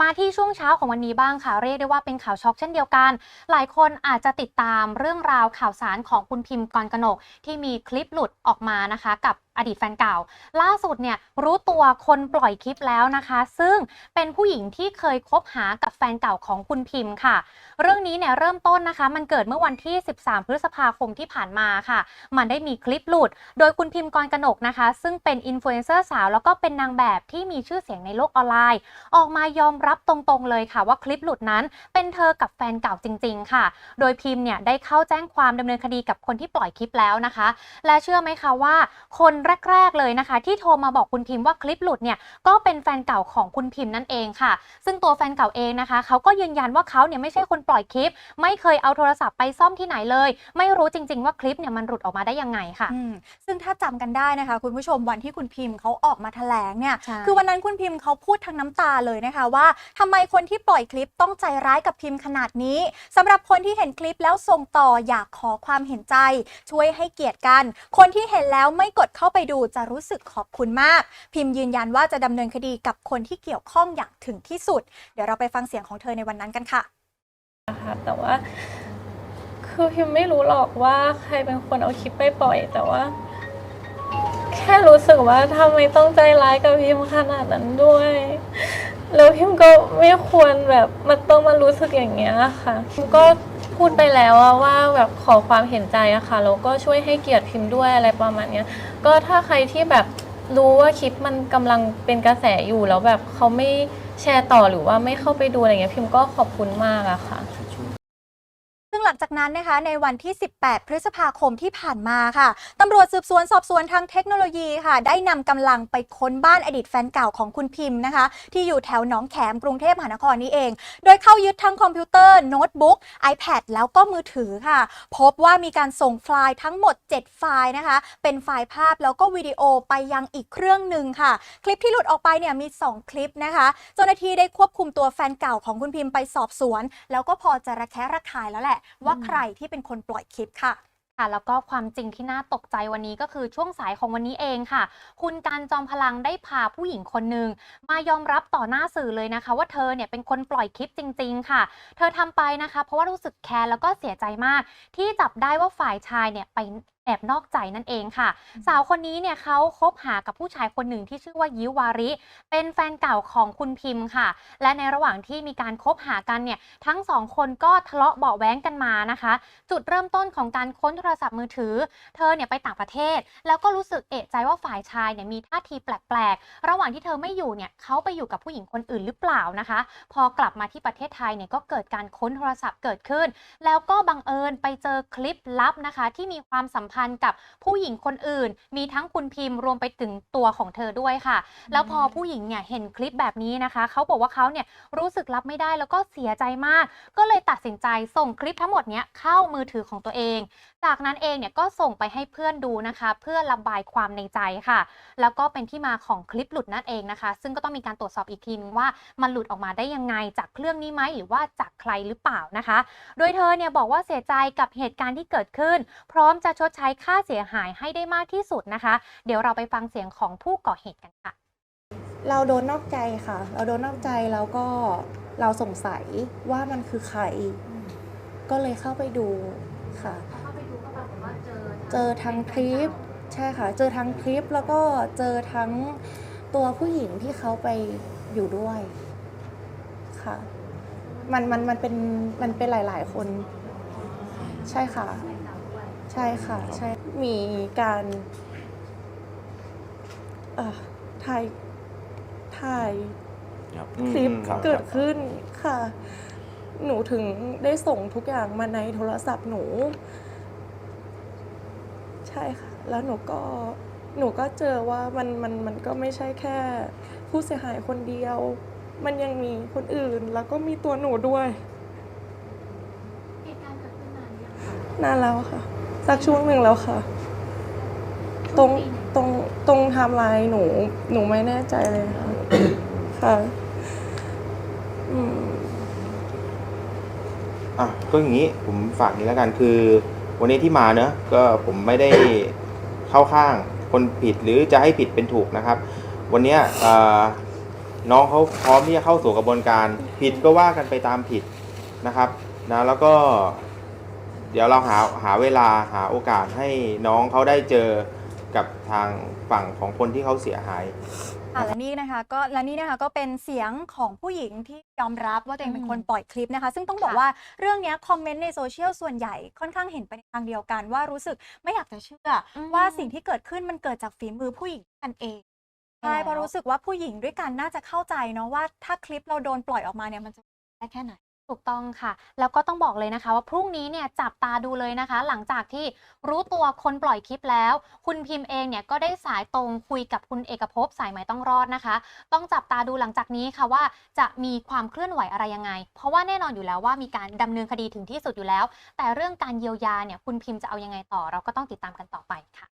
มาที่ช่วงเช้าของวันนี้บ้างค่ะ เรียกได้ว่าเป็นข่าวช็อกเช่นเดียวกัน หลายคนอาจจะติดตามเรื่องราวข่าวสารของคุณพิมพ์กรกนกที่มีคลิปหลุดออกมานะคะ กับ อดีตแฟนเก่า ล่าสุดเนี่ยรู้ตัวคนปล่อยคลิปแล้วนะคะ ซึ่งเป็นผู้หญิงที่เคยคบหากับแฟนเก่าของคุณพิมพ์ค่ะ เรื่องนี้เนี่ยเริ่มต้นนะคะ มันเกิดเมื่อวันที่ 13 พฤษภาคมที่ผ่านมาค่ะ มันได้มีคลิปหลุด โดยคุณพิมพ์กรกนกนะคะ ซึ่งเป็นอินฟลูเอนเซอร์สาวแล้วก็เป็นนางแบบที่มีชื่อเสียงในโลกออนไลน์ ออกมายอมรับตรงๆเลยค่ะ ว่าคลิปหลุดนั้นเป็นเธอกับแฟนเก่าจริง ๆ ค่ะ โดยพิมพ์เนี่ยได้เข้าแจ้งความดำเนินคดีกับคนที่ปล่อยคลิปแล้วนะคะ และเชื่อไหมคะว่าคนแรก ๆ เลยนะคะ ที่โทรมาบอกคุณพิมพ์ว่าคลิปหลุดเนี่ยก็เป็นแฟนเก่าของคุณพิมพ์นั่นเองค่ะ ซึ่งตัวแฟนเก่าเองนะคะเขาก็ยืนยันว่าเขาเนี่ยไม่ใช่คนปล่อยคลิป ไม่เคยเอาโทรศัพท์ไปซ่อมที่ไหนเลย ไม่รู้จริง ๆ ว่าคลิปเนี่ยมันหลุดออกมาได้ยังไงค่ะ อืมซึ่งถ้าจำกันได้นะคะ คุณผู้ชมวันที่คุณพิมพ์เขาออกมาแถลงเนี่ย ใช่ คือวันนั้นคุณพิมพ์เขาพูดทั้งน้ำตาเลยนะคะว่าทำไมคนที่ปล่อยคลิปต้องใจร้ายกับพิมพ์ขนาดนี้สำหรับคนที่เห็นคลิปแล้วส่งต่ออยากขอความเห็นใจ ช่วยให้เกียรติกัน คนที่เห็นแล้วไม่กดเข้าไปดูจะรู้สึกขอบคุณมาก พิมพ์ยืนยันว่าจะดำเนินคดีกับคนที่เกี่ยวข้องอย่างถึงที่สุด เดี๋ยวเราไปฟังเสียงของเธอในวันนั้นกันค่ะ นะคะแต่ว่า คือพิมไม่รู้หรอกว่าใครเป็นคนเอาคลิปไปปล่อย แต่ว่า แค่รู้สึกว่าทำไมต้องใจร้ายกับพิมขนาดนั้นด้วย แล้วพิมก็ไม่ควรแบบมันต้องมารู้สึกอย่างเงี้ยค่ะพิมก็ พูดไปแล้วอะว่าแบบขอความเห็นใจอะค่ะแล้วก็ช่วยให้เกียรติพิมพ์ด้วยอะไรประมาณเนี้ยก็ถ้าใครที่แบบรู้ว่าคลิปมันกำลังเป็นกระแสอยู่แล้วแบบเขาไม่แชร์ต่อหรือว่าไม่เข้าไปดูอะไรเงี้ยพิมก็ขอบคุณมากอะค่ะ งหลังจากนั้นนะคะในวันที่ 18 พฤษภาคมที่ผ่านมาค่ะตำรวจสืบสวนสอบสวนทางเทคโนโลยีค่ะ ได้นำกำลังไปค้นบ้านอดีตแฟนเก่าของคุณพิมพ์นะคะ ที่อยู่แถวหนองแขมกรุงเทพมหานครนี้เอง โดยเข้ายึดทั้งคอมพิวเตอร์โน้ตบุ๊ก iPad แล้วก็มือถือค่ะ พบว่ามีการส่งไฟล์ทั้งหมด 7 ไฟล์นะคะ เป็นไฟล์ภาพแล้วก็วิดีโอไปยังอีกเครื่องหนึ่งค่ะ คลิปที่หลุดออกไปเนี่ยมี 2 คลิปนะคะเจ้าหน้าที่ได้ควบคุมตัวแฟนเก่าของคุณพิมพ์ไปสอบสวน แล้วก็พอจะระแคะระคายแล้วแหละว่าใครที่เป็นคนปล่อยคลิปค่ะค่ะแล้วก็ความจริงที่น่าตกใจวันนี้ก็คือช่วงสายของวันนี้เองค่ะ คุณการจอมพลังได้พาผู้หญิงคนหนึ่งมายอมรับต่อหน้าสื่อเลยนะคะ ว่าเธอเนี่ยเป็นคนปล่อยคลิปจริง ๆ ค่ะ เธอทำไปนะคะ เพราะว่ารู้สึกแคร์แล้วก็เสียใจมาก ที่จับได้ว่าฝ่ายชายเนี่ยไป แอบนอกใจนั่นเองค่ะ สาวคนนี้เนี่ยเขาคบหากับผู้ชายคนหนึ่งที่ชื่อว่ายิววาริ เป็นแฟนเก่าของคุณพิมพ์ค่ะ และในระหว่างที่มีการคบหากันเนี่ยทั้งสองคนก็ทะเลาะเบาะแว้งกันมานะคะ จุดเริ่มต้นของการค้นโทรศัพท์มือถือ เธอเนี่ยไปต่างประเทศ แล้วก็รู้สึกเอะใจว่าฝ่ายชายเนี่ยมีท่าทีแปลกๆ ระหว่างที่เธอไม่อยู่เนี่ยเขาไปอยู่กับผู้หญิงคนอื่นหรือเปล่านะคะ พอกลับมาที่ประเทศไทยเนี่ยก็เกิดการค้นโทรศัพท์เกิดขึ้น แล้วก็บังเอิญไปเจอคลิปลับนะคะ ที่มีความสัมพันธ์กับผู้หญิงคนอื่น มีทั้งคุณพิมพ์รวมไปถึงตัวของเธอด้วยค่ะ แล้วพอผู้หญิงเนี่ยเห็นคลิปแบบนี้นะคะ เขาบอกว่าเขาเนี่ยรู้สึกรับไม่ได้แล้วก็เสียใจมาก ก็เลยตัดสินใจส่งคลิปทั้งหมดเนี้ยเข้ามือถือของตัวเอง จากนั้นเองเนี่ยก็ส่งไปให้เพื่อนดูนะคะ เพื่อระบายความในใจค่ะ แล้วก็เป็นที่มาของคลิปหลุดนั่นเองนะคะ ซึ่งก็ต้องมีการตรวจสอบอีกทีนึงว่ามันหลุดออกมาได้ยังไงจากเครื่องนี้ไหมหรือว่าจากใครหรือเปล่านะคะ โดยเธอเนี่ยบอกว่าเสียใจกับเหตุการณ์ที่เกิดขึ้น พร้อมจะชดใช้ค่าเสียหายให้ได้มากที่สุดนะคะ เดี๋ยวเราไปฟังเสียงของผู้ก่อเหตุกันค่ะ เราโดนนอกใจค่ะ เราโดนนอกใจแล้วก็เราสงสัยว่ามันคือใคร ก็เลยเข้าไปดูค่ะ เข้าไปดูก็ปรากฏว่าเจอเจอทั้งคลิปใช่ค่ะ เจอทั้งคลิปแล้วก็เจอทั้งตัวผู้หญิงที่เขาไปอยู่ด้วยค่ะ มันมันมันเป็นมันเป็นหลาย ๆ คน ใช่ค่ะ ใช่ค่ะ ใช่มีการเอ่อถ่ายถ่ายครับคลิปอืมครับเกิดครับขึ้นค่ะ หนูถึงได้ส่งทุกอย่างมาในโทรศัพท์หนู ใช่ค่ะ แล้วหนูก็หนูก็เจอว่ามันมันมันก็ไม่ใช่แค่ ผู้เสียหายคนเดียว มันยังมีคนอื่นแล้วก็มีตัวหนูด้วยเหตุการณ์เกิดขึ้นนานยังนานแล้วค่ะ สักช่วงหนึ่งแล้วค่ะ ตรงตรงตรงไทม์ไลน์หนู หนูไม่แน่ใจเลยค่ะค่ะอืมอะก็อย่างนี้ผมฝากนี้แล้วกันคือ วันนี้ที่มาเนอะก็ผมไม่ได้เข้าข้างคนผิดหรือจะให้ผิดเป็นถูกนะครับ วันเนี้ยเอ่อน้องเขาพร้อมที่จะเข้าสู่กระบวนการ ผิดก็ว่ากันไปตามผิดนะครับนะแล้วก็ เดี๋ยวเราหาหาเวลาหาโอกาสให้น้องเขาได้เจอกับทางฝั่งของคนที่เขาเสียหาย ค่ะและนี่นะคะก็และนี่นะคะก็เป็นเสียงของผู้หญิงที่ยอมรับว่าตัวเองเป็นคนปล่อยคลิปนะคะ ซึ่งต้องบอกค่ะว่าเรื่องเนี้ยคอมเมนต์ในโซเชียลส่วนใหญ่ค่อนข้างเห็นไปในทางเดียวกัน ว่ารู้สึกไม่อยากจะเชื่ออมว่าสิ่งที่เกิดขึ้นมันเกิดจากฝีมือผู้หญิงกันเองใช่แล้วเพราะรู้สึกว่าผู้หญิงด้วยกันน่าจะเข้าใจเนาะว่าถ้าคลิปเราโดนปล่อยออกมาเนี่ยมันจะได้แค่ไหน ถูกต้องค่ะ แล้วก็ต้องบอกเลยนะคะ ว่าพรุ่งนี้เนี่ยจับตาดูเลยนะคะ หลังจากที่รู้ตัวคนปล่อยคลิปแล้ว คุณพิมพ์เองเนี่ยก็ได้สายตรงคุยกับคุณเอกภพสายไหมต้องรอดนะคะ ต้องจับตาดูหลังจากนี้ค่ะว่าจะมีความเคลื่อนไหวอะไรยังไง เพราะว่าแน่นอนอยู่แล้วว่ามีการดำเนินคดีถึงที่สุดอยู่แล้ว แต่เรื่องการเยียวยาเนี่ยคุณพิมพ์จะเอายังไงต่อ เราก็ต้องติดตามกันต่อไปค่ะ